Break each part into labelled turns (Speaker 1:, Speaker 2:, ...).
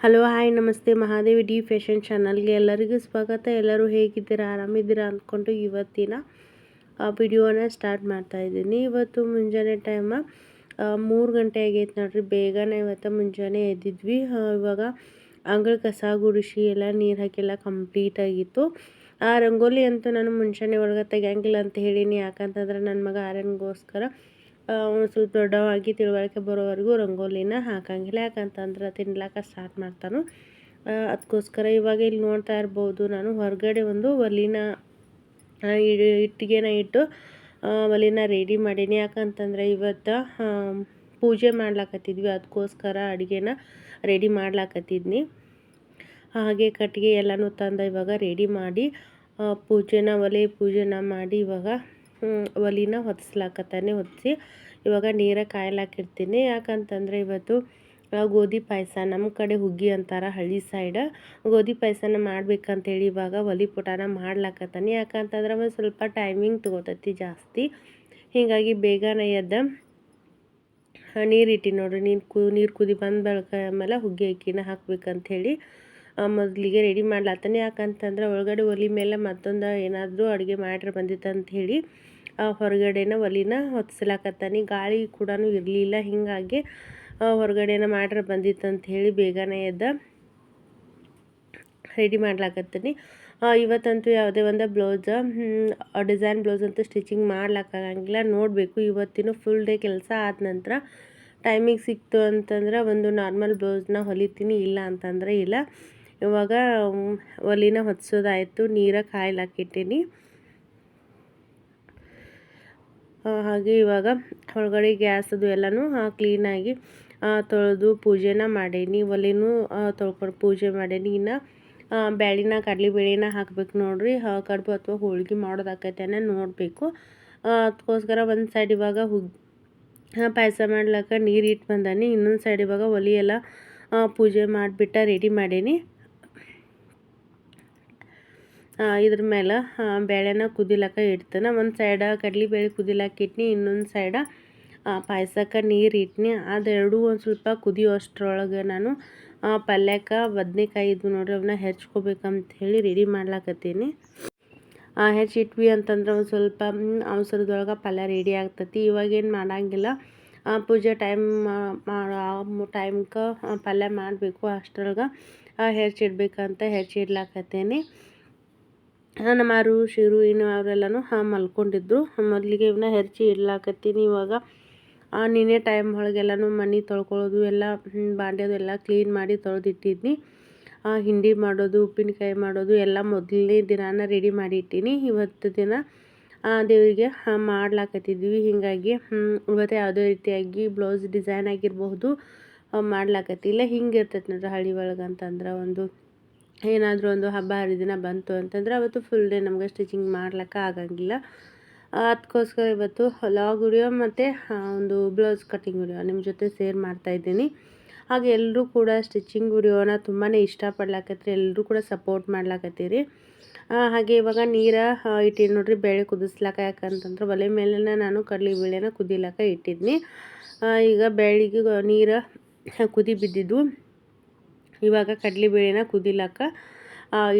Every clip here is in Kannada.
Speaker 1: ಹಲೋ, ಹಾಯ್, ನಮಸ್ತೆ. ಮಹಾದೇವಿ ಡಿ ಫ್ಯಾಷನ್ ಚಾನಲ್ಗೆ ಎಲ್ಲರಿಗೂ ಸ್ವಾಗತ. ಎಲ್ಲರೂ ಹೇಗಿದ್ದೀರಾ? ಆರಾಮಿದ್ದೀರಾ ಅಂದ್ಕೊಂಡು ಇವತ್ತಿನ ವಿಡಿಯೋನ ಸ್ಟಾರ್ಟ್ ಮಾಡ್ತಾ ಇದ್ದೀನಿ. ಇವತ್ತು ಮುಂಜಾನೆ ಟೈಮ ಮೂರು ಗಂಟೆ ಆಗೈತೆ ನೋಡ್ರಿ. ಬೇಗನೆ ಇವತ್ತು ಮುಂಜಾನೆ ಎದ್ದಿದ್ವಿ. ಇವಾಗ ಅಂಗಳ ಕಸ, ಗುಡಿಸಿ ಎಲ್ಲ, ನೀರು ಹಾಕಿ ಎಲ್ಲ ಕಂಪ್ಲೀಟ್ ಆಗಿತ್ತು. ಆ, ರಂಗೋಲಿ ಅಂತೂ ನಾನು ಮುಂಜಾನೆ ಒಳಗೆ ತೆಗಿಯಂಗಿಲ್ಲ ಅಂತ ಹೇಳೀನಿ. ಯಾಕಂತಂದ್ರೆ ನನ್ನ ಮಗ ಆರ್ಯನ್ಗೋಸ್ಕರ ಒಂದು ಸ್ವಲ್ಪ ದೊಡ್ಡವಾಗಿ ತಿಳುವಳಿಕೆ ಬರೋವರೆಗೂ ರಂಗೋಲಿನ ಹಾಕಂಗಿಲ್ಲ. ಯಾಕಂತಂದ್ರೆ ತಿನ್ಲಾಕ ಸ್ಟಾರ್ಟ್ ಮಾಡ್ತಾನು. ಅದಕ್ಕೋಸ್ಕರ ಇವಾಗ ಇಲ್ಲಿ ನೋಡ್ತಾ ಇರ್ಬೋದು ನಾನು, ಹೊರಗಡೆ ಒಂದು ಒಲಿನ ಇಟ್ಟಿಗೆನ ಇಟ್ಟು ಒಲಿನ ರೆಡಿ ಮಾಡೀನಿ. ಯಾಕಂತಂದ್ರೆ ಇವತ್ತು ಪೂಜೆ ಮಾಡ್ಲಾಕತ್ತಿದ್ವಿ. ಅದಕ್ಕೋಸ್ಕರ ಅಡುಗೆನ ರೆಡಿ ಮಾಡ್ಲಾಕತ್ತಿದ್ನಿ. ಹಾಗೆ ಕಟ್ಟಿಗೆ ಎಲ್ಲನೂ ತಂದು ಇವಾಗ ರೆಡಿ ಮಾಡಿ ಪೂಜೆನ, ಒಲೆ ಪೂಜೆನ ಮಾಡಿ ಇವಾಗ ಒಲಿನ ಹೊತ್ಸ್ಲಾಕತ್ತಾನೆ ಹೊತ್ಸಿ. ಇವಾಗ ನೀರ ಕಾಯ್ಲಾಕಿರ್ತೀನಿ. ಯಾಕಂತಂದರೆ ಇವತ್ತು ಗೋಧಿ ಪಾಯಸ ನಮ್ಮ ಕಡೆ ಹುಗ್ಗಿ ಅಂತಾರ ಹಳ್ಳಿ ಸೈಡ್. ಗೋಧಿ ಪಾಯಸನ ಮಾಡ್ಬೇಕಂತೇಳಿ ಇವಾಗ ಒಲಿ ಪುಟಾನ ಮಾಡ್ಲಾಕತ್ತಾನೆ. ಯಾಕಂತಂದ್ರೆ ಒಂದು ಸ್ವಲ್ಪ ಟೈಮಿಂಗ್ ತೊಗೋತೈತಿ ಜಾಸ್ತಿ. ಹೀಗಾಗಿ ಬೇಗನೆ ಎದ್ದ ನೀರು ಇಟ್ಟು ನೋಡ್ರಿ ನೀರು ಕು, ನೀರು ಕುದಿ ಬಂದ ಬೆಳಕ ಆಮೇಲೆ ಹುಗ್ಗಿ ಅಕ್ಕಿನ ಹಾಕ್ಬೇಕಂಥೇಳಿ ಮೊದಲಿಗೆ ರೆಡಿ ಮಾಡ್ಲಾತಾನೆ ಯಾಕಂತಂದ್ರೆ ಒಳಗಡೆ ಒಲಿ ಮೇಲೆ ಮತ್ತೊಂದು ಏನಾದರೂ ಅಡುಗೆ ಮಾಡ್ರೆ ಬಂದಿತ್ತು ಆ ಹೊರಗಡೆನ ಒಲಿನ ಹೊತ್ಸಲಾಕತ್ತಾನೆ. ಗಾಳಿ ಕೂಡ ಇರಲಿಲ್ಲ. ಹೀಗಾಗಿ ಹೊರಗಡೆನ ಮಾಡ್ರೆ ಬಂದಿತ್ತು ಅಂತ ಹೇಳಿ ಬೇಗನೆ ಎದ್ದ ರೆಡಿ ಮಾಡ್ಲಾಕತ್ತೀನಿ. ಇವತ್ತಂತೂ ಯಾವುದೇ ಒಂದು ಬ್ಲೌಸ್ ಡಿಸೈನ್ ಬ್ಲೌಸ್ ಅಂತೂ ಸ್ಟಿಚಿಂಗ್ ಮಾಡ್ಲಾಕಾಗಂಗಿಲ್ಲ. ನೋಡಬೇಕು, ಇವತ್ತಿನ ಫುಲ್ ಡೇ ಕೆಲಸ ಆದ ನಂತರ ಟೈಮಿಗೆ ಸಿಕ್ತು ಅಂತಂದ್ರೆ ಒಂದು ನಾರ್ಮಲ್ ಬ್ಲೌಸ್ನ ಹೊಲಿತೀನಿ, ಇಲ್ಲ ಅಂತಂದರೆ ಇಲ್ಲ. ಇವಾಗ ಒಲಿನ ಹೊತ್ಸೋದಾಯಿತು, ನೀರ ಕಾಯ್ಲಾಕಿಟ್ಟೀನಿ ಆ, ಹಾಗೆ ಇವಾಗ ಹೊರಗಡೆ ಗ್ಯಾಸ್ ಅದು ಎಲ್ಲನೂ ಕ್ಲೀನಾಗಿ ತೊಳೆದು ಪೂಜೆನ ಮಾಡೀನಿ. ಒಲೆನೂ ತೊಳ್ಕೊಂಡು ಪೂಜೆ ಮಾಡೀನಿ. ಇನ್ನು ಬ್ಯಾಳಿನ ಕಡಲೆಬೇಳೆನ ಹಾಕ್ಬೇಕು ನೋಡ್ರಿ. ಕಡುಬು ಅಥವಾ ಹೋಳ್ಗೆ ಮಾಡೋದಾಕೈತೇನ ನೋಡಬೇಕು. ಅದಕ್ಕೋಸ್ಕರ ಒಂದು ಸೈಡ್ ಇವಾಗ ಹುಗ್ ಪಾಯಸ ಮಾಡ್ಲಿಕ್ಕೆ ನೀರು ಇಟ್ಟು ಬಂದಾನಿ. ಇನ್ನೊಂದು ಸೈಡ್ ಇವಾಗ ಒಲೆ ಎಲ್ಲ ಪೂಜೆ ಮಾಡಿಬಿಟ್ಟು ರೆಡಿ ಮಾಡೀನಿ. ಇದ್ರ ಮೇಲೆ ಬೇಳೆನ ಕುದಿಲಕ್ಕ ಇಡ್ತೇನೆ. ಒಂದು ಸೈಡ ಕಡ್ಲೆಬೇಳೆ ಕುದಿಲಕ್ಕ ಇಟ್ನಿ ಇನ್ನೊಂದು ಸೈಡ ಪಾಯಸಕ್ಕೆ ನೀರು ಇಟ್ನಿ. ಅದೆರಡೂ ಒಂದು ಸ್ವಲ್ಪ ಕುದಿಯೋಷ್ಟ್ರೊಳಗೆ ನಾನು ಆ, ಪಲ್ಯಕ್ಕೆ ಬದ್ನೆಕಾಯಿ ಇದ್ವು ನೋಡ್ರಿ ಅವನ್ನ ಹೆಚ್ಕೋಬೇಕಂತ ಹೇಳಿ ರೆಡಿ ಮಾಡ್ಲಾಕತ್ತೀನಿ ಹೆಚ್ಚಿಟ್ವಿ ಅಂತಂದ್ರೆ ಒಂದು ಸ್ವಲ್ಪ ಅವಸರದೊಳಗೆ ಪಲ್ಯ ರೆಡಿ ಆಗ್ತತಿ. ಇವಾಗೇನು ಮಾಡಂಗಿಲ್ಲ. ಪೂಜೆ ಟೈಮ್ ಮಾಡೋ ಟೈಮ್ಗೆ ಪಲ್ಯ ಮಾಡಬೇಕು ಅಷ್ಟರೊಳಗೆ ಹೆಚ್ಚಿಡ್ಬೇಕಂತ ಹೆಚ್ಚಿಡ್ಲಾಕತ್ತೇನೆ ನಮ್ಮ ಆರು ಶಿರು ಇನ್ನು ಅವರೆಲ್ಲನೂ ಹಾಂ ಮಲ್ಕೊಂಡಿದ್ರು. ಮೊದಲಿಗೆ ಇವನ್ನ ಹೆರ್ಚಿ ಇಡ್ಲಾಕತ್ತೀನಿ ಇವಾಗ ನಿನ್ನೆ ಟೈಮ್ ಒಳಗೆಲ್ಲನೂ ಮನೆ ತೊಳ್ಕೊಳ್ಳೋದು ಎಲ್ಲ ಬಾಂಡ್ಯದು ಎಲ್ಲ ಕ್ಲೀನ್ ಮಾಡಿ ತೊಳೆದಿಟ್ಟಿದ್ನಿ. ಹಿಂಡಿ ಮಾಡೋದು, ಉಪ್ಪಿನಕಾಯಿ ಮಾಡೋದು ಎಲ್ಲ ಮೊದಲನೇ ದಿನಾನ ರೆಡಿ ಮಾಡಿ ಇಟ್ಟೀನಿ. ಇವತ್ತು ದಿನ ದೇವರಿಗೆ ಮಾಡ್ಲಾಕತ್ತಿದ್ವಿ. ಹೀಗಾಗಿ ಇವತ್ತು ಯಾವುದೇ ರೀತಿಯಾಗಿ ಬ್ಲೌಸ್ ಡಿಸೈನ್ ಆಗಿರಬಹುದು ಮಾಡ್ಲಾಕತ್ತಿಲ್ಲ ಹಿಂಗೆ ಇರ್ತೈತೆ ನೋಡ್ರಿ ಹಳ್ಳಿ ಒಳಗೆ ಅಂತಂದ್ರೆ ಒಂದು ಏನಾದರೂ ಒಂದು ಹಬ್ಬ, ಹರಿದಿನ ಬಂತು ಅಂತಂದ್ರೆ ಅವತ್ತು ಫುಲ್ ಡೇ ನಮ್ಗೆ ಸ್ಟಿಚಿಂಗ್ ಮಾಡ್ಲಿಕ್ಕೆ ಆಗಂಗಿಲ್ಲ. ಅದಕ್ಕೋಸ್ಕರ ಇವತ್ತು ಲಾಗ್ ವಿಡಿಯೋ ಮತ್ತು ಒಂದು ಬ್ಲೌಸ್ ಕಟ್ಟಿಂಗ್ ವಿಡಿಯೋ ನಿಮ್ಮ ಜೊತೆ ಸೇರ್ ಮಾಡ್ತಾ ಇದ್ದೀನಿ. ಹಾಗೆ ಎಲ್ಲರೂ ಕೂಡ ಸ್ಟಿಚಿಂಗ್ ವಿಡಿಯೋನ ತುಂಬಾ ಇಷ್ಟಪಡ್ಲಾಕತ್ರಿ ಎಲ್ಲರೂ ಕೂಡ ಸಪೋರ್ಟ್ ಮಾಡ್ಲಾಕತ್ತೀರಿ. ಹಾಗೆ ಇವಾಗ ನೀರ ಇಟ್ಟಿನಿ ನೋಡಿರಿ, ಬೇಳೆ ಕುದಿಸ್ಲಾಕ ಯಾಕಂತಂದ್ರೆ ಒಲೆ ಮೇಲೆ ನಾನು ಕಡಲೆ ಬೇಳೆನ ಕುದಿಲಾಕ ಇಟ್ಟಿದ್ನಿ. ಈಗ ಬೆಳಿಗ್ಗೆ ನೀರು ಕುದಿ ಬಿದ್ದಿದ್ದು. ಇವಾಗ ಕಡಲೆಬೇಳೆನ ಕುದಿಲಾಕ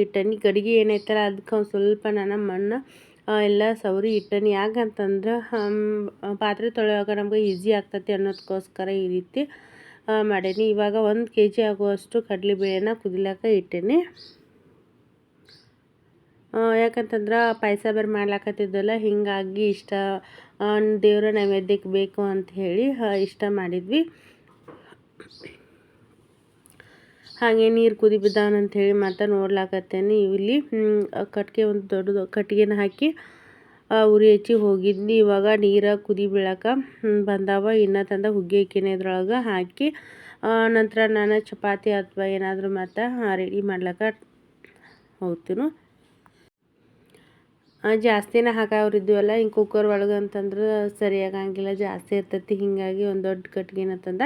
Speaker 1: ಇಟ್ಟನಿ. ಗಡಿಗೆ ಏನೈತಲ್ಲ ಅದಕ್ಕೆ ಒಂದು ಸ್ವಲ್ಪ ನಾನು ಮಣ್ಣು ಎಲ್ಲ ಸವರಿ ಇಟ್ಟನಿ. ಯಾಕಂತಂದ್ರೆ ಪಾತ್ರೆ ತೊಳೆಯುವಾಗ ನಮ್ಗೆ ಈಸಿ ಆಗ್ತತಿ ಅನ್ನೋದಕ್ಕೋಸ್ಕರ ಈ ರೀತಿ ಮಾಡೇನಿ. ಇವಾಗ ಒಂದು ಕೆ ಜಿ ಆಗುವಷ್ಟು ಕಡಲೆಬೇಳೆನ ಕುದಿಲಾಕ ಇಟ್ಟೀನಿ. ಯಾಕಂತಂದ್ರೆ ಪಾಯಸ ಬೇರೆ ಮಾಡ್ಲಾಕತ್ತಿದ್ದಲ್ಲ, ಹಿಂಗಾಗಿ ಇಷ್ಟ ದೇವರ ನೈವೇದ್ಯಕ್ಕೆ ಬೇಕು ಅಂತ ಹೇಳಿ ಇಷ್ಟ ಮಾಡಿದ್ವಿ. ಹಾಗೆ ನೀರು ಕುದಿ ಅಂತ ಹೇಳಿ ಮತ್ತೆ ನೋಡ್ಲಾಕತ್ತೇನೆ ಇಲ್ಲಿ ಕಟ್ಟಿಗೆ ಒಂದು ದೊಡ್ಡದು ಕಟ್ಟಿಗೆನ ಹಾಕಿ ಉರಿ ಹಚ್ಚಿ ಹೋಗಿದ್ನಿ. ಇವಾಗ ನೀರು ಕುದಿ ಬೀಳಕ ಬಂದಾವ. ಇನ್ನು ತಂದ ಹುಗ್ಗಿ ಅಕ್ಕಿನ ಇದ್ರೊಳಗೆ ಹಾಕಿ ನಂತರ ನಾನು ಚಪಾತಿ ಅಥವಾ ಏನಾದರೂ ಮತ್ತೆ ರೆಡಿ ಮಾಡ್ಲಕ್ಕ ಹೋಗ್ತೀನಿ. ಜಾಸ್ತಿನ ಹಾಕೋರಿದ್ವಲ್ಲ ಹಿಂಗೆ ಕುಕ್ಕರ್ ಒಳಗೆ ಅಂತಂದ್ರೆ ಸರಿಯಾಗಂಗಿಲ್ಲ ಜಾಸ್ತಿ ಇರ್ತೈತಿ. ಹೀಗಾಗಿ ಒಂದು ದೊಡ್ಡ ಕಟ್ಗೆನ ತಂದ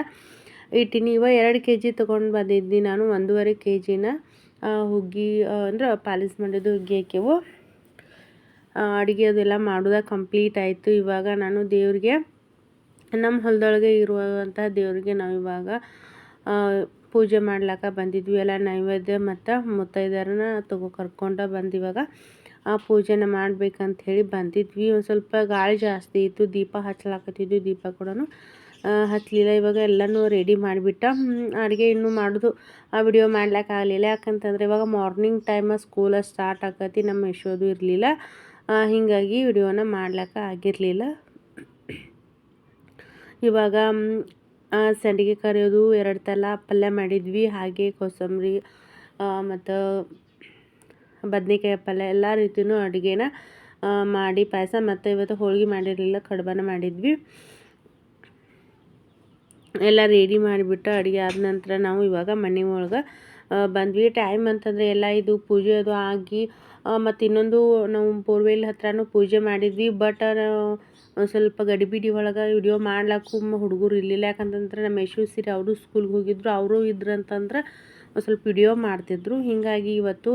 Speaker 1: ಇಟ್ಟಿನಿ ಇವ ಎರಡು ಕೆ ಜಿ ತೊಗೊಂಡು ಬಂದಿದ್ದೀನಿ ನಾನು, ಒಂದೂವರೆ ಕೆ ಜಿನ ಹುಗ್ಗಿ ಅಂದ್ರೆ ಪಾಲಿಸ್ ಮಾಡಿದ್ದು ಹುಗ್ಗಿ ಹಾಕ್ಯವು. ಅಡುಗೆ ಅದೆಲ್ಲ ಮಾಡೋದ ಕಂಪ್ಲೀಟ್ ಆಯಿತು. ಇವಾಗ ನಾನು ದೇವ್ರಿಗೆ ನಮ್ಮ ಹೊಲದೊಳಗೆ ಇರುವಂಥ ದೇವ್ರಿಗೆ ನಾವು ಇವಾಗ ಪೂಜೆ ಮಾಡ್ಲಾಕ ಬಂದಿದ್ವಿ. ಎಲ್ಲ ನೈವೇದ್ಯ ಮತ್ತು ಮುತ್ತೈದೆಯರನ್ನ ತಗೋ ಕರ್ಕೊಂಡು ಬಂದಿವಾಗ ಆ, ಪೂಜೆನ ಮಾಡ್ಬೇಕಂತ ಹೇಳಿ ಬಂದಿದ್ವಿ. ಒಂದು ಸ್ವಲ್ಪ ಗಾಳಿ ಜಾಸ್ತಿ ಇತ್ತು, ದೀಪ ಹಚ್ಚಲಾಕತ್ತಿದ್ವಿ, ದೀಪ ಕೂಡ ಹಚ್ಚಲಿಲ್ಲ ಇವಾಗ ಎಲ್ಲನೂ ರೆಡಿ ಮಾಡಿಬಿಟ್ಟ ಅಡುಗೆ ಇನ್ನೂ ಮಾಡೋದು. ಆ ವಿಡಿಯೋ ಮಾಡ್ಲಿಕ್ಕಾಗಲಿಲ್ಲ ಯಾಕಂತಂದ್ರೆ ಇವಾಗ ಮಾರ್ನಿಂಗ್ ಟೈಮ ಸ್ಕೂಲ ಸ್ಟಾರ್ಟ್ ಆಕತಿ ನಮ್ಮ ಯಶೋದು ಇರಲಿಲ್ಲ. ಹೀಗಾಗಿ ವಿಡಿಯೋನ ಮಾಡ್ಲಿಕ್ಕೆ ಆಗಿರಲಿಲ್ಲ. ಇವಾಗ ಸಂಡಿಗೆ ಕರಿಯೋದು, ಎರಡು ತಲ ಪಲ್ಯ ಮಾಡಿದ್ವಿ. ಹಾಗೆ ಕೋಸಂಬರಿ ಮತ್ತು ಬದನೆಕಾಯಿ ಪಲ್ಯ, ಎಲ್ಲ ರೀತಿಯೂ ಅಡುಗೆನ ಮಾಡಿ ಪಾಯಸ. ಮತ್ತು ಇವತ್ತು ಹೋಳಿಗೆ ಮಾಡಿರಲಿಲ್ಲ, ಕಡುಬನ ಮಾಡಿದ್ವಿ. ಎಲ್ಲ ರೆಡಿ ಮಾಡಿಬಿಟ್ಟು ಅಡುಗೆ ಆದ ನಂತರ ನಾವು ಇವಾಗ ಮನೆ ಒಳಗೆ ಬಂದ್ವಿ. ಟೈಮ್ ಅಂತಂದರೆ ಎಲ್ಲ ಇದು ಪೂಜೆ ಅದು ಆಗಿ ಮತ್ತು ಇನ್ನೊಂದು ನಾವು ಬೋರ್ವೆಲ್ ಹತ್ರನೂ ಪೂಜೆ ಮಾಡಿದ್ವಿ. ಬಟ್ ಸ್ವಲ್ಪ ಗಡಿಬಿಡಿ ಒಳಗೆ ವಿಡಿಯೋ ಮಾಡ್ಲಾಕು ಹುಡುಗರು ಇರಲಿಲ್ಲ. ಯಾಕಂತಂದ್ರೆ ನಮ್ಮ ಯಶು ಸಿರಿ ಅವರು ಸ್ಕೂಲ್ಗೆ ಹೋಗಿದ್ರು. ಅವರು ಇದ್ರು ಅಂತಂದ್ರೆ ಒಂದು ಸ್ವಲ್ಪ ವಿಡಿಯೋ ಮಾಡ್ತಿದ್ರು. ಹೀಗಾಗಿ ಇವತ್ತು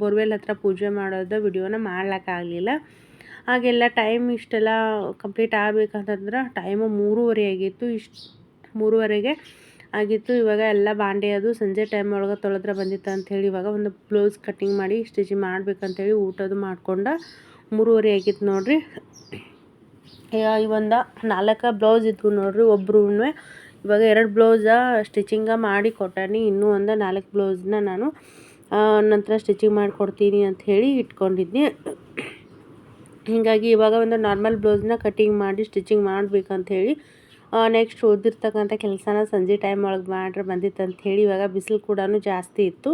Speaker 1: ಬೋರ್ವೆಲ್ ಹತ್ರ ಪೂಜೆ ಮಾಡೋದು ವಿಡಿಯೋನ ಮಾಡ್ಲಿಕ್ಕಾಗಲಿಲ್ಲ ಹಾಗೆಲ್ಲ ಟೈಮ್ ಇಷ್ಟೆಲ್ಲ ಕಂಪ್ಲೀಟ್ ಆಗಬೇಕಂತಂದ್ರೆ ಟೈಮು ಮೂರುವರೆ ಆಗಿತ್ತು. ಇಷ್ಟು ಮೂರುವರೆಗೆ ಆಗಿತ್ತು. ಇವಾಗ ಎಲ್ಲ ಬಾಂಡೆ ಅದು ಸಂಜೆ ಟೈಮ್ ಒಳಗೆ ತೊಳೆದ್ರೆ ಬಂದಿತ್ತು ಅಂಥೇಳಿ ಇವಾಗ ಒಂದು ಬ್ಲೌಸ್ ಕಟ್ಟಿಂಗ್ ಮಾಡಿ ಸ್ಟಿಚಿಂಗ್ ಮಾಡ್ಬೇಕಂತೇಳಿ ಊಟದು ಮಾಡ್ಕೊಂಡು ಮೂರುವರೆ ಆಗಿತ್ತು ನೋಡಿರಿ. ಈ ಒಂದು ನಾಲ್ಕು ಬ್ಲೌಸ್ ಇದ್ವು ನೋಡಿರಿ ಒಬ್ರು ಇವಾಗ ಎರಡು ಬ್ಲೌಸ ಸ್ಟಿಚಿಂಗ ಮಾಡಿ ಕೊಟ್ಟಾನಿ. ಇನ್ನೂ ಒಂದು ನಾಲ್ಕು ಬ್ಲೌಸ್ನ ನಾನು ನಂತರ ಸ್ಟಿಚಿಂಗ್ ಮಾಡಿಕೊಡ್ತೀನಿ ಅಂತ ಹೇಳಿ ಇಟ್ಕೊಂಡಿದ್ನಿ. ಹೀಗಾಗಿ ಇವಾಗ ಒಂದು ನಾರ್ಮಲ್ ಬ್ಲೌಸ್ನ ಕಟ್ಟಿಂಗ್ ಮಾಡಿ ಸ್ಟಿಚಿಂಗ್ ಮಾಡಬೇಕಂತ ಹೇಳಿ ನೆಕ್ಸ್ಟ್ ಓದಿರ್ತಕ್ಕಂಥ ಕೆಲಸನ ಸಂಜೆ ಟೈಮ್ ಒಳಗೆ ಮಾಡ್ರೆ ಬಂದಿತ್ತು ಹೇಳಿ ಇವಾಗ ಬಿಸಿಲು ಕೂಡ ಜಾಸ್ತಿ ಇತ್ತು.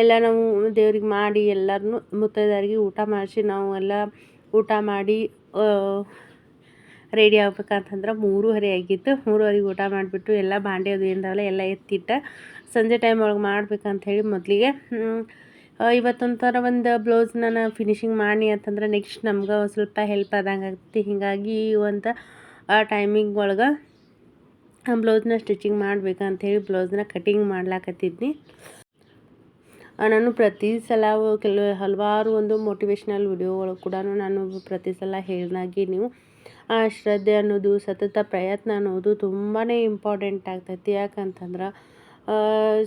Speaker 1: ಎಲ್ಲ ನಾವು ದೇವ್ರಿಗೆ ಮಾಡಿ ಎಲ್ಲರನ್ನೂ ಮುತ್ತೈದಾರಿಗೆ ಊಟ ಮಾಡಿಸಿ ನಾವು ಎಲ್ಲ ಊಟ ಮಾಡಿ ರೆಡಿ ಆಗ್ಬೇಕಂತಂದ್ರೆ ಮೂರುವರೆ ಆಗಿತ್ತು. ಮೂರುವರೆಗೆ ಊಟ ಮಾಡಿಬಿಟ್ಟು ಎಲ್ಲ ಬಾಂಡೆ ಅದು ಏನಿದಾವಲ್ಲ ಎಲ್ಲ ಎತ್ತಿಟ್ಟ ಸಂಜೆ ಟೈಮ್ ಒಳಗೆ ಮಾಡ್ಬೇಕಂತ ಹೇಳಿ ಮೊದಲಿಗೆ. ಇವತ್ತೊಂಥರ ಒಂದು ಬ್ಲೌಸ್ ನಾನು ಫಿನಿಶಿಂಗ್ ಮಾಡಿ ಅಂತಂದ್ರೆ ನೆಕ್ಸ್ಟ್ ನಮ್ಗೆ ಸ್ವಲ್ಪ ಹೆಲ್ಪ್ ಆದಂಗೆ ಆಗ್ತೈತಿ. ಹೀಗಾಗಿ ಒಂದು ಆ ಟೈಮಿಂಗ್ ಒಳಗೆ ಆ ಬ್ಲೌಸ್ನ ಸ್ಟಿಚಿಂಗ್ ಮಾಡ್ಬೇಕಂಥೇಳಿ ಬ್ಲೌಸ್ನ ಕಟಿಂಗ್ ಮಾಡ್ಲಾಕತ್ತಿದ್ನಿ. ನಾನು ಪ್ರತಿ ಸಲ ಕೆಲವು ಹಲವಾರು ಒಂದು ಮೋಟಿವೇಶ್ನಲ್ ವಿಡಿಯೋಗಳು ಕೂಡ ನಾನು ಪ್ರತಿ ಸಲ ಹೇಳಿದಾಗೆ ನೀವು ಆ ಶ್ರದ್ಧೆ ಅನ್ನೋದು, ಸತತ ಪ್ರಯತ್ನ ಅನ್ನೋದು ತುಂಬಾ ಇಂಪಾರ್ಟೆಂಟ್ ಆಗ್ತೈತಿ. ಯಾಕಂತಂದ್ರೆ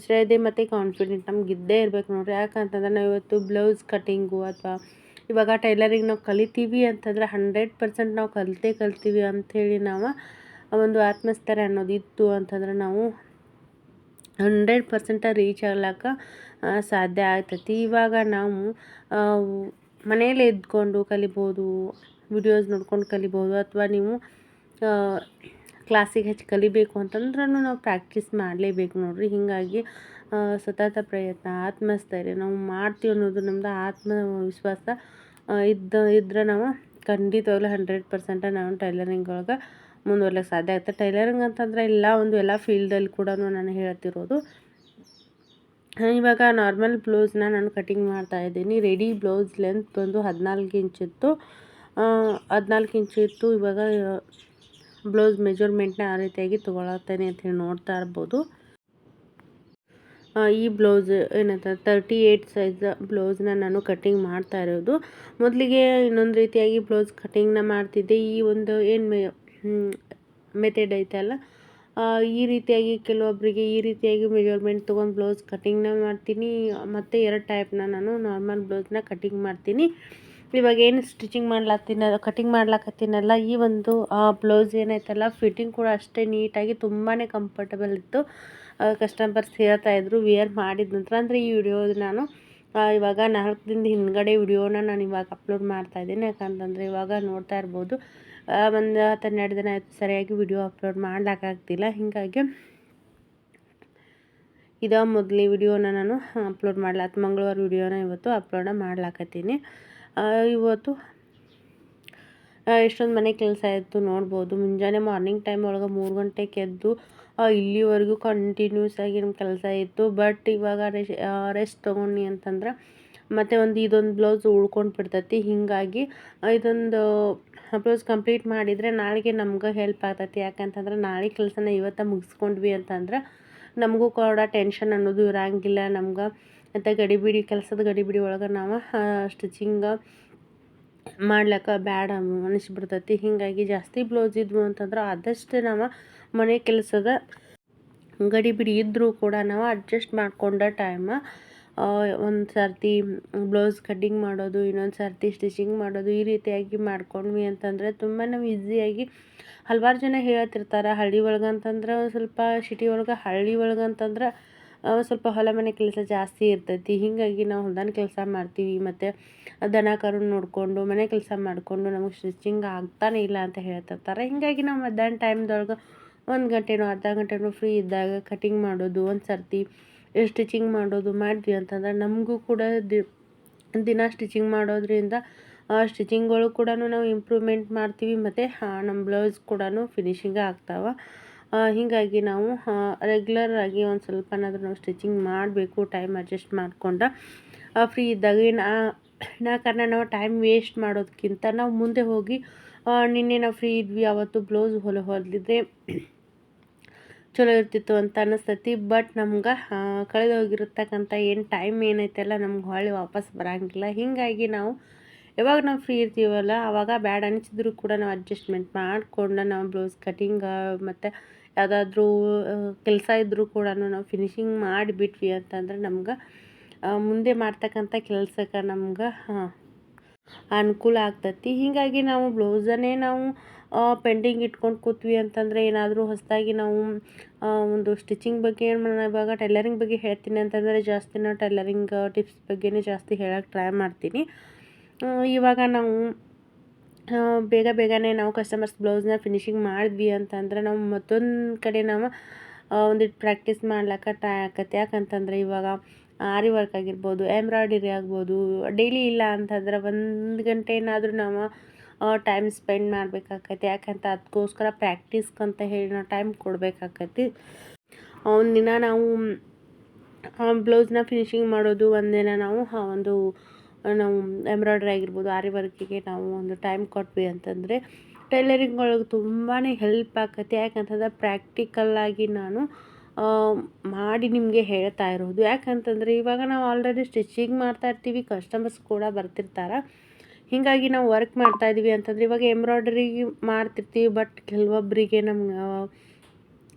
Speaker 1: ಶ್ರದ್ಧೆ ಮತ್ತು ಕಾನ್ಫಿಡೆಂಟ್ ನಮ್ಗೆ ಇದ್ದೇ ಇರ್ಬೇಕು ನೋಡ್ರಿ. ಯಾಕಂತಂದ್ರೆ ನಾವು ಇವತ್ತು ಬ್ಲೌಸ್ ಕಟ್ಟಿಂಗು ಅಥವಾ ಇವಾಗ ಟೈಲರಿಂಗ್ ನಾವು ಕಲಿತೀವಿ ಅಂತಂದ್ರೆ ಹಂಡ್ರೆಡ್ ಪರ್ಸೆಂಟ್ ನಾವು ಕಲಿತೇ ಕಲ್ತೀವಿ ಅಂಥೇಳಿ ನಾವು ಒಂದು ಆತ್ಮಸ್ಥರ ಅನ್ನೋದು ಇತ್ತು ಅಂತಂದ್ರೆ ನಾವು ಹಂಡ್ರೆಡ್ ಪರ್ಸೆಂಟ ರೀಚ್ ಆಗ್ಲಾಕ ಸಾಧ್ಯ ಆಗ್ತೈತಿ. ಇವಾಗ ನಾವು ಮನೇಲಿ ಇದ್ಕೊಂಡು ಕಲಿಬೋದು, ವಿಡಿಯೋಸ್ ನೋಡ್ಕೊಂಡು ಕಲಿಬೋದು, ಅಥವಾ ನೀವು ಕ್ಲಾಸಿಗೆ ಹೆಚ್ಚು ಕಲಿಬೇಕು ಅಂತಂದ್ರೂ ನಾವು ಪ್ರಾಕ್ಟೀಸ್ ಮಾಡಲೇಬೇಕು ನೋಡಿರಿ. ಹೀಗಾಗಿ ಸತತ ಪ್ರಯತ್ನ, ಆತ್ಮಸ್ಥೈರ್ಯ, ನಾವು ಮಾಡ್ತೀವಿ ಅನ್ನೋದು ನಮ್ದು ಆತ್ಮವಿಶ್ವಾಸ ಇದ್ದ, ಇದ್ರೆ ನಾವು ಖಂಡಿತವಾಗ್ಲೂ ಹಂಡ್ರೆಡ್ ಪರ್ಸೆಂಟ ನಾವು ಟೈಲರಿಂಗ್ ಒಳಗೆ ಮುಂದುವರ್ಲಿಕ್ಕೆ ಸಾಧ್ಯ ಆಗುತ್ತೆ. ಟೈಲರಿಂಗ್ ಅಂತಂದರೆ ಎಲ್ಲ ಒಂದು ಎಲ್ಲ ಫೀಲ್ಡಲ್ಲಿ ಕೂಡ ನಾನು ಹೇಳ್ತಿರೋದು. ಇವಾಗ ನಾರ್ಮಲ್ ಬ್ಲೌಸ್ನ ನಾನು ಕಟಿಂಗ್ ಮಾಡ್ತಾ ಇದ್ದೀನಿ. ರೆಡಿ ಬ್ಲೌಸ್ ಲೆಂತ್ ಬಂದು ಹದಿನಾಲ್ಕು ಇಂಚಿತ್ತು ಹದಿನಾಲ್ಕು ಇಂಚು ಇತ್ತು. ಇವಾಗ ಬ್ಲೌಸ್ ಮೆಜರ್ಮೆಂಟ್ನ ಆ ರೀತಿಯಾಗಿ ತೊಗೊಳತ್ತೇನೆ ಅಂತ ಹೇಳಿ ನೋಡ್ತಾ ಇರ್ಬೋದು. ಈ ಬ್ಲೌಸ್ ಏನಂತ ತರ್ಟಿ ಏಯ್ಟ್ ಸೈಜ್ ಬ್ಲೌಸ್ನ ನಾನು ಕಟ್ಟಿಂಗ್ ಮಾಡ್ತಾ ಇರೋದು. ಮೊದಲಿಗೆ ಇನ್ನೊಂದು ರೀತಿಯಾಗಿ ಬ್ಲೌಸ್ ಕಟ್ಟಿಂಗ್ನ ಮಾಡ್ತಿದ್ದೆ. ಈ ಒಂದು ಏನು ಮೆ ಮೆಥಡ್ ಐತಲ್ಲ ಈ ರೀತಿಯಾಗಿ ಕೆಲವೊಬ್ಬರಿಗೆ ಈ ರೀತಿಯಾಗಿ ಮೆಜರ್ಮೆಂಟ್ ತೊಗೊಂಡು ಬ್ಲೌಸ್ ಕಟ್ಟಿಂಗ್ನ ಮಾಡ್ತೀನಿ. ಮತ್ತು ಎರಡು ಟೈಪ್ನ ನಾನು ನಾರ್ಮಲ್ ಬ್ಲೌಸ್ನ ಕಟ್ಟಿಂಗ್ ಮಾಡ್ತೀನಿ. ಇವಾಗ ಏನು ಸ್ಟಿಚಿಂಗ್ ಮಾಡ್ಲಾಕ್ತೀನ ಕಟ್ಟಿಂಗ್ ಮಾಡ್ಲಾಕತ್ತೀನಲ್ಲ ಈ ಒಂದು ಬ್ಲೌಸ್ ಏನೈತಲ್ಲ ಫಿಟ್ಟಿಂಗ್ ಕೂಡ ಅಷ್ಟೇ ನೀಟಾಗಿ ತುಂಬಾ ಕಂಫರ್ಟಬಲ್ ಇತ್ತು. ಕಸ್ಟಮರ್ಸ್ ಹೇಳ್ತಾಯಿದ್ರು ವಿಯರ್ ಮಾಡಿದ ನಂತರ. ಅಂದರೆ ಈ ವಿಡಿಯೋ ನಾನು ಇವಾಗ ನಾಲ್ಕು ದಿನದ ಹಿಂದ್ಗಡೆ ವಿಡಿಯೋನ ನಾನು ಇವಾಗ ಅಪ್ಲೋಡ್ ಮಾಡ್ತಾ ಇದ್ದೀನಿ. ಯಾಕಂತಂದರೆ ಇವಾಗ ನೋಡ್ತಾ ಇರ್ಬೋದು. ಒಂದು ಹತ್ತು ಹನ್ನೆರಡು ದಿನ ಆಯಿತು ಸರಿಯಾಗಿ ವಿಡಿಯೋ ಅಪ್ಲೋಡ್ ಮಾಡ್ಲಿಕ್ಕಾಗ್ತಿಲ್ಲ ಹೀಗಾಗಿ ಇದ ಮೊದಲೇ ವಿಡಿಯೋನ ನಾನು ಅಪ್ಲೋಡ್ ಮಾಡ್ಲಾತ್ ಮಂಗಳವಾರ ವಿಡಿಯೋನ ಇವತ್ತು ಅಪ್ಲೋಡ ಮಾಡ್ಲಾಕತ್ತೀನಿ. ಇವತ್ತು ಎಷ್ಟೊಂದು ಮನೆ ಕೆಲಸ ಇತ್ತು ನೋಡ್ಬೋದು. ಮುಂಜಾನೆ ಮಾರ್ನಿಂಗ್ ಟೈಮ್ ಒಳಗೆ ಮೂರು ಗಂಟೆಗೆ ಎದ್ದು ಇಲ್ಲಿವರೆಗೂ ಕಂಟಿನ್ಯೂಸ್ ಆಗಿ ನಮ್ಮ ಕೆಲಸ ಇತ್ತು. ಬಟ್ ಇವಾಗ ರೆಸ್ಟ್ ತೊಗೊಂಡು ಅಂತಂದ್ರೆ ಮತ್ತು ಒಂದು ಇದೊಂದು ಬ್ಲೌಸ್ ಉಳ್ಕೊಂಡು ಬಿಡ್ತೈತಿ. ಹೀಗಾಗಿ ಇದೊಂದು ಬ್ಲೌಸ್ ಕಂಪ್ಲೀಟ್ ಮಾಡಿದರೆ ನಾಳೆಗೆ ನಮ್ಗೆ ಹೆಲ್ಪ್ ಆಗ್ತೈತಿ. ಯಾಕಂತಂದ್ರೆ ನಾಳೆ ಕೆಲಸನ ಇವತ್ತು ಮುಗಿಸ್ಕೊಂಡ್ವಿ ಅಂತಂದ್ರೆ ನಮಗೂ ಕೂಡ ಟೆನ್ಷನ್ ಅನ್ನೋದು ಇರೋಂಗಿಲ್ಲ. ನಮ್ಗೆ ಮತ್ತು ಗಡಿಬಿಡಿ, ಕೆಲಸದ ಗಡಿಬಿಡಿ ಒಳಗೆ ನಾವು ಸ್ಟಿಚಿಂಗ್ ಮಾಡ್ಲಿಕ್ಕೆ ಬ್ಯಾಡ ಅನಿಸ್ಬಿಡ್ತೈತಿ. ಹೀಗಾಗಿ ಜಾಸ್ತಿ ಬ್ಲೌಸ್ ಇದ್ವು ಅಂತಂದ್ರೆ ಆದಷ್ಟು ನಾವು ಮನೆ ಕೆಲಸದ ಗಡಿಬಿಡಿ ಇದ್ದರೂ ಕೂಡ ನಾವು ಅಡ್ಜಸ್ಟ್ ಮಾಡ್ಕೊಂಡ ಟೈಮ ಒಂದು ಸರ್ತಿ ಬ್ಲೌಸ್ ಕಟ್ಟಿಂಗ್ ಮಾಡೋದು, ಇನ್ನೊಂದು ಸರ್ತಿ ಸ್ಟಿಚಿಂಗ್ ಮಾಡೋದು ಈ ರೀತಿಯಾಗಿ ಮಾಡ್ಕೊಂಡ್ವಿ ಅಂತಂದರೆ ತುಂಬ ನಾವು ಈಸಿಯಾಗಿ ಹಲವಾರು ಜನ ಹೇಳ್ತಿರ್ತಾರೆ, ಹಳ್ಳಿ ಒಳಗೆ ಅಂತಂದ್ರೆ ಒಂದು ಸ್ವಲ್ಪ ಸಿಟಿ ಒಳಗೆ, ಹಳ್ಳಿ ಒಳಗೆ ಅಂತಂದ್ರೆ ಸ್ವಲ್ಪ ಹೊಲ ಮನೆ ಕೆಲಸ ಜಾಸ್ತಿ ಇರ್ತೈತಿ. ಹೀಗಾಗಿ ನಾವು ಹೊಲ್ದಾನ ಕೆಲಸ ಮಾಡ್ತೀವಿ, ಮತ್ತು ದನ ಕರು ನೋಡಿಕೊಂಡು, ಮನೆ ಕೆಲಸ ಮಾಡಿಕೊಂಡು ನಮಗೆ ಸ್ಟಿಚಿಂಗ್ ಆಗ್ತಾನೆ ಇಲ್ಲ ಅಂತ ಹೇಳ್ತಿರ್ತಾರೆ. ಹೀಗಾಗಿ ನಾವು ಮಧ್ಯಾಹ್ನ ಟೈಮ್ದೊಳಗೆ ಒಂದು ಗಂಟೆನೋ, ಅರ್ಧ ಗಂಟೆನೋ ಫ್ರೀ ಇದ್ದಾಗ ಕಟಿಂಗ್ ಮಾಡೋದು, ಒಂದು ಸರ್ತಿ ಸ್ಟಿಚಿಂಗ್ ಮಾಡೋದು ಮಾಡಿದ್ವಿ ಅಂತಂದ್ರೆ ನಮಗೂ ಕೂಡ ದಿನ ಸ್ಟಿಚಿಂಗ್ ಮಾಡೋದ್ರಿಂದ ಸ್ಟಿಚಿಂಗ್ಗಳು ಕೂಡ ನಾವು ಇಂಪ್ರೂವ್ಮೆಂಟ್ ಮಾಡ್ತೀವಿ ಮತ್ತು ನಮ್ಮ ಬ್ಲೌಸ್ ಕೂಡ ಫಿನಿಷಿಂಗ್ ಆಗ್ತಾವ. ಹೀಗಾಗಿ ನಾವು ರೆಗ್ಯುಲರ್ ಆಗಿ ಒಂದು ಸ್ವಲ್ಪನಾದರೂ ನಾವು ಸ್ಟಿಚಿಂಗ್ ಮಾಡಬೇಕು ಟೈಮ್ ಅಡ್ಜಸ್ಟ್ ಮಾಡಿಕೊಂಡು ಫ್ರೀ ಇದ್ದಾಗ ನಾ ಕಾರಣ ನಾವು ಟೈಮ್ ವೇಸ್ಟ್ ಮಾಡೋದಕ್ಕಿಂತ ನಾವು ಮುಂದೆ ಹೋಗಿ ನಿನ್ನೆ ನಾವು ಫ್ರೀ ಇದ್ವಿ, ಅವತ್ತು ಬ್ಲೌಸ್ ಹೊಲ ಹೊಲಿದ್ರೆ ಚಲೋ ಇರ್ತಿತ್ತು ಅಂತ ಅನ್ನಿಸ್ತೈತಿ ಬಟ್ ನಮ್ಗೆ ಕಳೆದು ಹೋಗಿರ್ತಕ್ಕಂಥ ಏನು ಟೈಮ್ ಏನೈತಲ್ಲ, ನಮ್ಗೆ ಹೊಳ್ಳಿ ವಾಪಸ್ ಬರೋಂಗಿಲ್ಲ. ಹೀಗಾಗಿ ನಾವು ಯಾವಾಗ ನಾವು ಫ್ರೀ ಇರ್ತೀವಲ್ಲ ಆವಾಗ ಬ್ಯಾಡ್ ಅನಿಸಿದ್ರು ಕೂಡ ನಾವು ಅಡ್ಜಸ್ಟ್ಮೆಂಟ್ ಮಾಡಿಕೊಂಡು ನಾವು ಬ್ಲೌಸ್ ಕಟಿಂಗ್ ಮತ್ತು ಯಾವುದಾದ್ರೂ ಕೆಲಸ ಇದ್ದರೂ ಕೂಡ ನಾವು ಫಿನಿಶಿಂಗ್ ಮಾಡಿಬಿಟ್ವಿ ಅಂತಂದ್ರೆ ನಮ್ಗೆ ಮುಂದೆ ಮಾಡ್ತಕ್ಕಂಥ ಕೆಲಸಕ್ಕೆ ನಮ್ಗೆ ಅನುಕೂಲ ಆಗ್ತೈತಿ. ಹೀಗಾಗಿ ನಾವು ಬ್ಲೌಸನ್ನೇ ನಾವು ಪೆಂಡಿಂಗ್ ಇಟ್ಕೊಂಡು ಕೂತ್ವಿ ಅಂತಂದರೆ ಏನಾದರೂ ಹೊಸದಾಗಿ ನಾವು ಒಂದು ಸ್ಟಿಚಿಂಗ್ ಬಗ್ಗೆ ಏನು ಮಾಡೋಣ ಇವಾಗ, ಟೈಲರಿಂಗ್ ಬಗ್ಗೆ ಹೇಳ್ತೀನಿ ಅಂತಂದರೆ ಜಾಸ್ತಿ ನಾವು ಟೈಲರಿಂಗ್ ಟಿಪ್ಸ್ ಬಗ್ಗೆನೇ ಜಾಸ್ತಿ ಹೇಳೋಕ್ಕೆ ಟ್ರೈ ಮಾಡ್ತೀನಿ. ಇವಾಗ ನಾವು ಬೇಗ ಬೇಗನೆ ನಾವು ಕಸ್ಟಮರ್ಸ್ ಬ್ಲೌಸ್ನ ಫಿನಿಶಿಂಗ್ ಮಾಡಿದ್ವಿ ಅಂತಂದ್ರೆ ನಾವು ಮತ್ತೊಂದು ಕಡೆ ನಾವು ಒಂದಿಟ್ಟು ಪ್ರಾಕ್ಟೀಸ್ ಮಾಡ್ಲಿಕ್ಕೆ ಟ್ರೈ ಆಗತ್ತೆ ಯಾಕಂತಂದರೆ ಇವಾಗ ಆರಿ ವರ್ಕ್ ಆಗಿರ್ಬೋದು ಎಂಬ್ರಾಯ್ಡರಿ ಆಗ್ಬೋದು ಡೈಲಿ ಇಲ್ಲ ಅಂತಂದ್ರೆ ಒಂದು ಗಂಟೆ ಏನಾದರೂ ನಾವು ಟೈಮ್ ಸ್ಪೆಂಡ್ ಮಾಡಬೇಕಾಕೈತಿ. ಯಾಕಂತ ಅದಕ್ಕೋಸ್ಕರ ಪ್ರಾಕ್ಟೀಸ್ಗಂತ ಹೇಳಿ ನಾವು ಟೈಮ್ ಕೊಡಬೇಕಾಕೈತಿ. ಒಂದಿನ ನಾವು ಬ್ಲೌಸ್ನ ಫಿನಿಶಿಂಗ್ ಮಾಡೋದು ಒಂದಿನ ನಾವು ಒಂದು, ನಾವು ಎಂಬ್ರಾಯ್ಡ್ರಿ ಆಗಿರ್ಬೋದು, ಆರಿ ವರ್ಕಿಗೆ ನಾವು ಒಂದು ಟೈಮ್ ಕೊಟ್ವಿ ಅಂತಂದರೆ ಟೈಲರಿಂಗ್ ಒಳಗೆ ತುಂಬಾ ಹೆಲ್ಪ್ ಆಕತಿ. ಯಾಕಂತಂದ್ರೆ ಪ್ರಾಕ್ಟಿಕಲ್ಲಾಗಿ ನಾನು ಮಾಡಿ ನಿಮಗೆ ಹೇಳ್ತಾ ಇರೋದು. ಯಾಕಂತಂದರೆ ಇವಾಗ ನಾವು ಆಲ್ರೆಡಿ ಸ್ಟಿಚಿಂಗ್ ಮಾಡ್ತಾ ಇರ್ತೀವಿ ಕಸ್ಟಮರ್ಸ್ ಕೂಡ ಬರ್ತಿರ್ತಾರೆ. ಹೀಗಾಗಿ ನಾವು ವರ್ಕ್ ಮಾಡ್ತಾ ಇದ್ದೀವಿ ಅಂತಂದರೆ ಇವಾಗ ಎಂಬ್ರಾಯ್ಡ್ರಿ ಮಾಡ್ತಿರ್ತೀವಿ ಬಟ್ ಕೆಲವೊಬ್ಬರಿಗೆ ನಮ್ಗೆ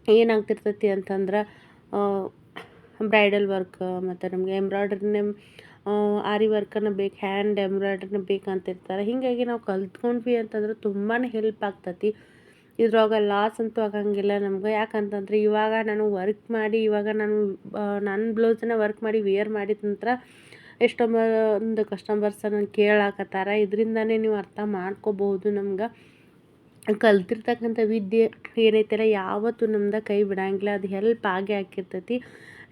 Speaker 1: ಏನಾಗ್ತಿರ್ತೈತಿ ಅಂತಂದ್ರೆ ಬ್ರೈಡಲ್ ವರ್ಕ್ ಮತ್ತು ನಮಗೆ ಎಂಬ್ರಾಯ್ಡ್ರಿನೇ ಆರಿ ವರ್ಕನ್ನು ಬೇಕು ಹ್ಯಾಂಡ್ ಎಂಬ್ರಾಯ್ಡ್ರಿನ ಬೇಕಂತಿರ್ತಾರೆ ಹೀಗಾಗಿ ನಾವು ಕಲ್ತ್ಕೊಂಡ್ವಿ ಅಂತಂದ್ರೆ ತುಂಬಾ ಹೆಲ್ಪ್ ಆಗ್ತತಿ. ಇದ್ರೊಳಗೆ ಲಾಸ್ ಅಂತೂ ಆಗಂಗಿಲ್ಲ ನಮ್ಗೆ. ಯಾಕಂತಂದ್ರೆ ಇವಾಗ ನಾನು ವರ್ಕ್ ಮಾಡಿ, ಇವಾಗ ನಾನು ನನ್ನ ಬ್ಲೌಸನ್ನ ವರ್ಕ್ ಮಾಡಿ ವಿಯರ್ ಮಾಡಿದ ನಂತರ ಎಷ್ಟೊಂದು ಕಸ್ಟಮರ್ಸ್ ನಂಗೆ ಕೇಳಾಕತ್ತಾರ. ಇದರಿಂದನೇ ನೀವು ಅರ್ಥ ಮಾಡ್ಕೋಬಹುದು ನಮ್ಗೆ. ಕಲ್ತಿರ್ತಕ್ಕಂಥ ವಿದ್ಯೆ ಏನೈತಲ್ಲ ಯಾವತ್ತೂ ನಮ್ದು ಕೈ ಬಿಡಂಗಿಲ್ಲ. ಅದು ಹೆಲ್ಪ್ ಆಗೇ ಆಗಿರ್ತೈತಿ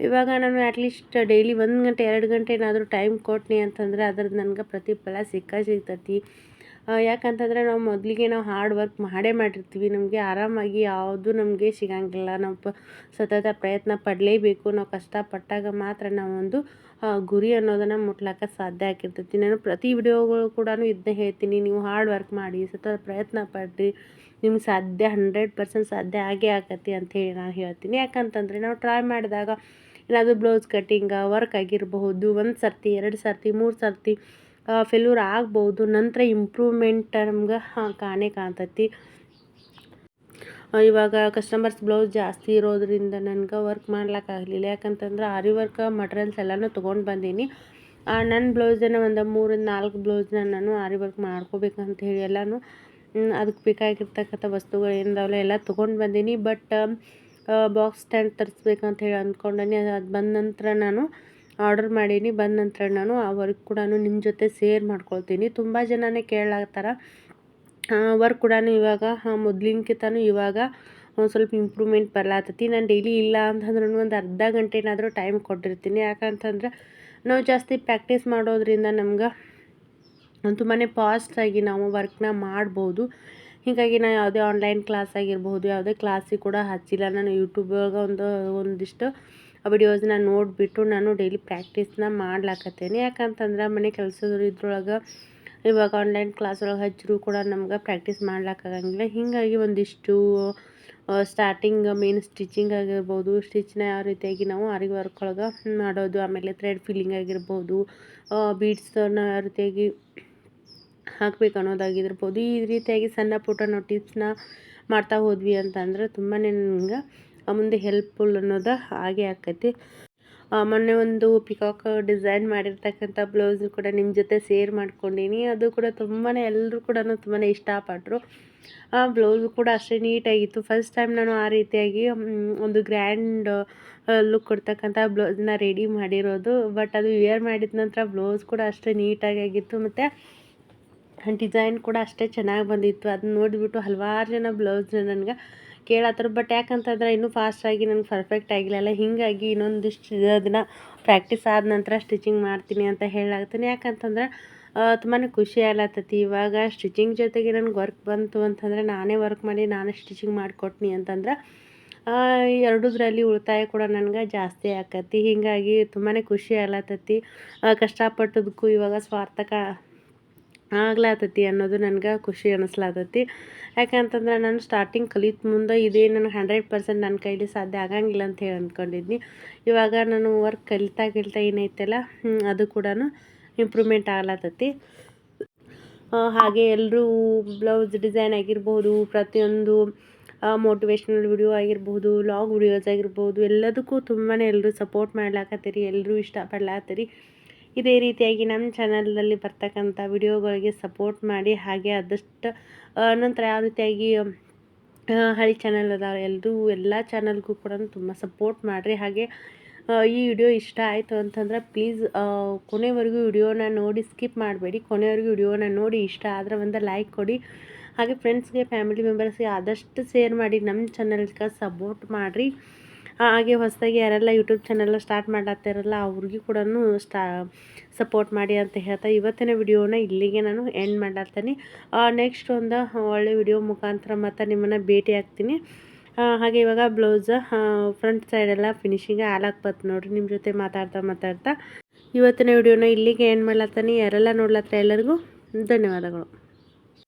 Speaker 1: ಇವಾಗ ನಾನು ಅಟ್ಲೀಸ್ಟ್ ಡೈಲಿ ಒಂದು ಗಂಟೆ, ಎರಡು ಗಂಟೆ ಏನಾದರೂ ಟೈಮ್ ಕೊಟ್ನಿ ಅಂತಂದರೆ ಅದ್ರದ್ದು ನನಗೆ ಪ್ರತಿಫಲ ಸಿಕ್ಕ ಸಿಗ್ತೈತಿ. ಯಾಕಂತಂದರೆ ನಾವು ಮೊದಲಿಗೆ ನಾವು ಹಾರ್ಡ್ ವರ್ಕ್ ಮಾಡೇ ಮಾಡಿರ್ತೀವಿ. ನಮಗೆ ಆರಾಮಾಗಿ ಯಾವುದು ನಮಗೆ ಸಿಗಂಗಿಲ್ಲ. ನಾವು ಪ, ಸತತ ಪ್ರಯತ್ನ ಪಡಲೇಬೇಕು. ನಾವು ಕಷ್ಟಪಟ್ಟಾಗ ಮಾತ್ರ ನಾವೊಂದು ಗುರಿ ಅನ್ನೋದನ್ನು ಮುಟ್ಲಕ್ಕ ಸಾಧ್ಯ ಆಗಿರ್ತೈತಿ. ನಾನು ಪ್ರತಿ ವಿಡಿಯೋಗಳು ಕೂಡ ಇದನ್ನೇ ಹೇಳ್ತೀನಿ. ನೀವು ಹಾರ್ಡ್ ವರ್ಕ್ ಮಾಡಿ, ಸತತ ಪ್ರಯತ್ನ ಪಡ್ರಿ. ನಿಮ್ಗೆ ಸಾಧ್ಯ ಹಂಡ್ರೆಡ್ ಪರ್ಸೆಂಟ್ ಸಾಧ್ಯ ಆಗೇ ಆಗತ್ತೆ ಅಂಥೇಳಿ ನಾನು ಹೇಳ್ತೀನಿ. ಯಾಕಂತಂದರೆ ನಾವು ಟ್ರೈ ಮಾಡಿದಾಗ ಏನಾದರೂ ಬ್ಲೌಸ್ ಕಟ್ಟಿಂಗ ವರ್ಕ್ ಆಗಿರಬಹುದು, ಒಂದು ಸರ್ತಿ, ಎರಡು ಸರ್ತಿ, ಮೂರು ಸರ್ತಿ ಫೆಲ್ಯೂರ್ ಆಗ್ಬೋದು, ನಂತರ ಇಂಪ್ರೂವ್ಮೆಂಟ್ ನಮ್ಗೆ ಕಾಣೇ ಕಾಣ್ತೈತಿ. ಇವಾಗ ಕಸ್ಟಮರ್ಸ್ ಬ್ಲೌಸ್ ಜಾಸ್ತಿ ಇರೋದ್ರಿಂದ ನನ್ಗೆ ವರ್ಕ್ ಮಾಡ್ಲಿಕ್ಕಾಗಲಿಲ್ಲ ಯಾಕಂತಂದ್ರೆ ಆರಿ ವರ್ಕ್ ಮಟ್ರಿಯಲ್ಸ್ ಎಲ್ಲನೂ ತೊಗೊಂಡು ಬಂದೀನಿ. ನನ್ನ ಬ್ಲೌಸನ್ನು ಒಂದು ಮೂರಿಂದ ನಾಲ್ಕು ಬ್ಲೌಸ್ನ ನಾನು ಆರಿ ವರ್ಕ್ ಮಾಡ್ಕೋಬೇಕಂತ ಹೇಳಿ ಎಲ್ಲನೂ ಅದಕ್ಕೆ ಬೇಕಾಗಿರ್ತಕ್ಕಂಥ ವಸ್ತುಗಳು ಏನಿದಾವಲ್ಲ ಎಲ್ಲ ತೊಗೊಂಡು ಬಂದೀನಿ. ಬಟ್ ಬಾಕ್ಸ್ ಸ್ಟ್ಯಾಂಡ್ ತರಿಸ್ಬೇಕಂತ ಹೇಳಿ ಅಂದ್ಕೊಂಡೀನಿ. ಅದು ಬಂದ ನಂತರ ನಾನು ಆರ್ಡರ್ ಮಾಡೀನಿ. ಬಂದ ನಂತರ ನಾನು ಆ ವರ್ಕ್ ಕೂಡ ನಿಮ್ಮ ಜೊತೆ ಸೇರ್ ಮಾಡ್ಕೊಳ್ತೀನಿ. ತುಂಬ ಜನನೇ ಕೇಳಾಗ್ತಾರ ವರ್ಕ್ ಕೂಡ ಇವಾಗ ಮೊದ್ಲಿನ್ಕಿಂತನೂ ಇವಾಗ ಒಂದು ಸ್ವಲ್ಪ ಇಂಪ್ರೂವ್ಮೆಂಟ್ ಬರ್ಲಾತತಿ. ನಾನು ಡೈಲಿ ಇಲ್ಲ ಅಂತಂದ್ರೂ ಒಂದು ಅರ್ಧ ಗಂಟೆನಾದರೂ ಟೈಮ್ ಕೊಟ್ಟಿರ್ತೀನಿ. ಯಾಕಂತಂದ್ರೆ ನಾವು ಜಾಸ್ತಿ ಪ್ರಾಕ್ಟೀಸ್ ಮಾಡೋದ್ರಿಂದ ನಮ್ಗೆ ತುಂಬಾ ಫಾಸ್ಟಾಗಿ ನಾವು ವರ್ಕ್ನ ಮಾಡ್ಬೋದು. ಹೀಗಾಗಿ ನಾನು ಯಾವುದೇ ಆನ್ಲೈನ್ ಕ್ಲಾಸ್ ಆಗಿರ್ಬೋದು, ಯಾವುದೇ ಕ್ಲಾಸಿಗೆ ಕೂಡ ಹಚ್ಚಿಲ್ಲ. ನಾನು ಯೂಟ್ಯೂಬ್ ಒಳಗೆ ಒಂದು, ಒಂದಿಷ್ಟು ವಿಡಿಯೋಸ್ನ ನೋಡಿಬಿಟ್ಟು ನಾನು ಡೈಲಿ ಪ್ರಾಕ್ಟೀಸ್ನ ಮಾಡ್ಲಾಕತ್ತೇನೆ. ಯಾಕಂತಂದ್ರೆ ಮನೆ ಕೆಲಸದವ್ರು ಇದ್ರೊಳಗೆ ಇವಾಗ ಆನ್ಲೈನ್ ಕ್ಲಾಸ್ ಒಳಗೆ ಹಚ್ಚರು ಕೂಡ ನಮ್ಗೆ ಪ್ರಾಕ್ಟೀಸ್ ಮಾಡ್ಲಾಕಾಗಂಗಿಲ್ಲ. ಹೀಗಾಗಿ ಒಂದಿಷ್ಟು ಸ್ಟಾರ್ಟಿಂಗ್ ಮೇನ್ ಸ್ಟಿಚಿಂಗ್ ಆಗಿರ್ಬೋದು ಸ್ಟಿಚ್ನ ಯಾವ ರೀತಿಯಾಗಿ ನಾವು ಆರಿ ವರ್ಕ್ ಒಳಗೆ ಮಾಡೋದು, ಆಮೇಲೆ ಥ್ರೆಡ್ ಫಿಲ್ಲಿಂಗ್ ಆಗಿರ್ಬೋದು ಬೀಡ್ಸನ್ನ ಯಾವ ರೀತಿಯಾಗಿ ಹಾಕ್ಬೇಕು ಅನ್ನೋದಾಗಿರ್ಬೋದು, ಈ ರೀತಿಯಾಗಿ ಸಣ್ಣ ಪುಟ್ಟ ನಾವು ಟಿಪ್ಸ್ನ ಮಾಡ್ತಾ ಹೋದ್ವಿ ಅಂತಂದ್ರೆ ತುಂಬಾ ನಂಗೆ ಮುಂದೆ ಹೆಲ್ಪ್ಫುಲ್ ಅನ್ನೋದು ಹಾಗೆ ಆಕೈತಿ. ಮೊನ್ನೆ ಒಂದು ಪಿಕಾಕ್ ಡಿಸೈನ್ ಮಾಡಿರ್ತಕ್ಕಂಥ ಬ್ಲೌಸ್ ಕೂಡ ನಿಮ್ಮ ಜೊತೆ ಸೇರ್ ಮಾಡ್ಕೊಂಡೀನಿ. ಅದು ಕೂಡ ತುಂಬಾ ಎಲ್ಲರೂ ಕೂಡ ತುಂಬಾ ಇಷ್ಟಪಟ್ಟರು ಆ ಬ್ಲೌಸ್ ಕೂಡ ಅಷ್ಟೇ ನೀಟಾಗಿತ್ತು. ಫಸ್ಟ್ ಟೈಮ್ ನಾನು ಆ ರೀತಿಯಾಗಿ ಒಂದು ಗ್ರ್ಯಾಂಡ್ ಲುಕ್ ಕೊಡ್ತಕ್ಕಂಥ ಬ್ಲೌಸ್ನ ರೆಡಿ ಮಾಡಿರೋದು. ಬಟ್ ಅದು ವಿಯರ್ ಮಾಡಿದ ನಂತರ ಬ್ಲೌಸ್ ಕೂಡ ಅಷ್ಟೇ ನೀಟಾಗಿ ಆಗಿತ್ತು. ಮತ್ತು ಡಿಸೈನ್ ಕೂಡ ಅಷ್ಟೇ ಚೆನ್ನಾಗಿ ಬಂದಿತ್ತು. ಅದನ್ನ ನೋಡಿಬಿಟ್ಟು ಹಲವಾರು ಜನ ಬ್ಲೌಸ್ ನನಗೆ ಕೇಳತ್ತಾರೆ. ಬಟ್ ಯಾಕಂತಂದ್ರೆ ಇನ್ನೂ ಫಾಸ್ಟಾಗಿ ನನಗೆ ಪರ್ಫೆಕ್ಟ್ ಆಗಿಲ್ಲಲ್ಲ ಹೀಗಾಗಿ ಇನ್ನೊಂದಿಷ್ಟು ದಿನ ಪ್ರಾಕ್ಟೀಸ್ ಆದ ನಂತರ ಸ್ಟಿಚಿಂಗ್ ಮಾಡ್ತೀನಿ ಅಂತ ಹೇಳಾಗ್ತೀನಿ. ಯಾಕಂತಂದ್ರೆ ತುಂಬಾ ಖುಷಿ ಆಗ್ಲತ್ತತಿ. ಇವಾಗ ಸ್ಟಿಚಿಂಗ್ ಜೊತೆಗೆ ನನಗೆ ವರ್ಕ್ ಬಂತು ಅಂತಂದರೆ ನಾನೇ ವರ್ಕ್ ಮಾಡಿ ನಾನೇ ಸ್ಟಿಚಿಂಗ್ ಮಾಡಿಕೊಟ್ನಿ ಅಂತಂದ್ರೆ ಎರಡೂದ್ರಲ್ಲಿ ಉಳಿತಾಯ ಕೂಡ ನನಗೆ ಜಾಸ್ತಿ ಆಕತಿ. ಹೀಗಾಗಿ ತುಂಬಾ ಖುಷಿ ಆಗ್ಲತ್ತತಿ. ಕಷ್ಟಪಟ್ಟದಕ್ಕೂ ಇವಾಗ ಸಾರ್ಥಕ ಆಗ್ಲಾತತಿ ಅನ್ನೋದು ನನಗೆ ಖುಷಿ ಅನಿಸ್ಲಾತತಿ. ಯಾಕಂತಂದ್ರೆ ನಾನು ಸ್ಟಾರ್ಟಿಂಗ್ ಕಲಿತ ಮುಂದೆ ಇದೇ ನನಗೆ ಹಂಡ್ರೆಡ್ ಪರ್ಸೆಂಟ್ ನನ್ನ ಕೈಲಿ ಸಾಧ್ಯ ಆಗಂಗಿಲ್ಲ ಅಂತ ಹೇಳಿ ಅಂದ್ಕೊಂಡಿದ್ನಿ ಇವಾಗ ನಾನು ವರ್ಕ್ ಕಲಿತಾ ಕಲಿತಾ ಏನೈತಲ್ಲ ಅದು ಕೂಡ ಇಂಪ್ರೂವ್ಮೆಂಟ್ ಆಗ್ಲಾತತಿ. ಹಾಗೆ ಎಲ್ಲರೂ ಬ್ಲೌಸ್ ಡಿಸೈನ್ ಆಗಿರ್ಬೋದು, ಪ್ರತಿಯೊಂದು ಮೋಟಿವೇಶ್ನಲ್ ವಿಡಿಯೋ ಆಗಿರ್ಬೋದು ಲಾಗ್ ವಿಡಿಯೋಸ್ ಆಗಿರ್ಬೋದು, ಎಲ್ಲದಕ್ಕೂ ತುಂಬಾ ಎಲ್ಲರೂ ಸಪೋರ್ಟ್ ಮಾಡ್ಲಾಕತ್ತೀರಿ ಎಲ್ಲರೂ ಇಷ್ಟಪಡ್ಲಾತ್ತೀರಿ ಇದೇ ರೀತಿಯಾಗಿ ನಮ್ಮ ಚಾನಲ್ನಲ್ಲಿ ಬರ್ತಕ್ಕಂಥ ವಿಡಿಯೋಗಳಿಗೆ ಸಪೋರ್ಟ್ ಮಾಡಿ, ಹಾಗೆ ಆದಷ್ಟು ನಂತರ ಯಾವ ರೀತಿಯಾಗಿ ಹಳಿ ಚಾನಲ್ ಅದಾವೆ, ಎಲ್ಲರೂ ಎಲ್ಲ ಚಾನಲ್ಗೂ ಕೂಡ ತುಂಬ ಸಪೋರ್ಟ್ ಮಾಡಿರಿ. ಹಾಗೆ ಈ ವಿಡಿಯೋ ಇಷ್ಟ ಆಯಿತು ಅಂತಂದ್ರೆ ಪ್ಲೀಸ್ ಕೊನೆವರೆಗೂ ವಿಡಿಯೋನ ನೋಡಿ ಸ್ಕಿಪ್ ಮಾಡಬೇಡಿ. ಕೊನೆವರೆಗೂ ವಿಡಿಯೋನ ನೋಡಿ ಇಷ್ಟ ಆದರೆ ಒಂದು ಲೈಕ್ ಕೊಡಿ. ಹಾಗೆ ಫ್ರೆಂಡ್ಸ್ಗೆ ಫ್ಯಾಮಿಲಿ ಮೆಂಬರ್ಸ್ಗೆ ಆದಷ್ಟು ಶೇರ್ ಮಾಡಿ, ನಮ್ಮ ಚಾನಲ್ಗೆ ಸಪೋರ್ಟ್ ಮಾಡಿರಿ. ಹಾಗೆ ಹೊಸದಾಗಿ ಯಾರೆಲ್ಲ ಯೂಟ್ಯೂಬ್ ಚಾನಲ್ ಸ್ಟಾರ್ಟ್ ಮಾಡತ್ತಾರಲ್ಲ ಅವ್ರಿಗೂ ಕೂಡ ಸ್ಟಾ ಸಪೋರ್ಟ್ ಮಾಡಿ ಅಂತ ಹೇಳ್ತಾ ಇವತ್ತಿನ ವಿಡಿಯೋನ ಇಲ್ಲಿಗೆ ನಾನು ಎಂಡ್ ಮಾಡತ್ತೀನಿ ನೆಕ್ಸ್ಟ್ ಒಂದು ಒಳ್ಳೆ ವಿಡಿಯೋ ಮುಖಾಂತರ ಮತ್ತು ನಿಮ್ಮನ್ನು ಭೇಟಿ ಆಗ್ತೀನಿ. ಹಾಗೆ ಇವಾಗ ಬ್ಲೌಸ್ ಫ್ರಂಟ್ ಸೈಡೆಲ್ಲ ಫಿನಿಶಿಂಗ್ ಹಾಲಾಕ್ ಬತ್ತು ನೋಡಿರಿ ನಿಮ್ಮ ಜೊತೆ ಮಾತಾಡ್ತಾ ಮಾತಾಡ್ತಾ. ಇವತ್ತಿನ ವಿಡಿಯೋನ ಇಲ್ಲಿಗೆ ಎಂಡ್ ಮಾಡ್ಲತ್ತೀನಿ ಯಾರೆಲ್ಲ ನೋಡ್ಲತ್ತಿರ ಎಲ್ಲರಿಗೂ ಧನ್ಯವಾದಗಳು.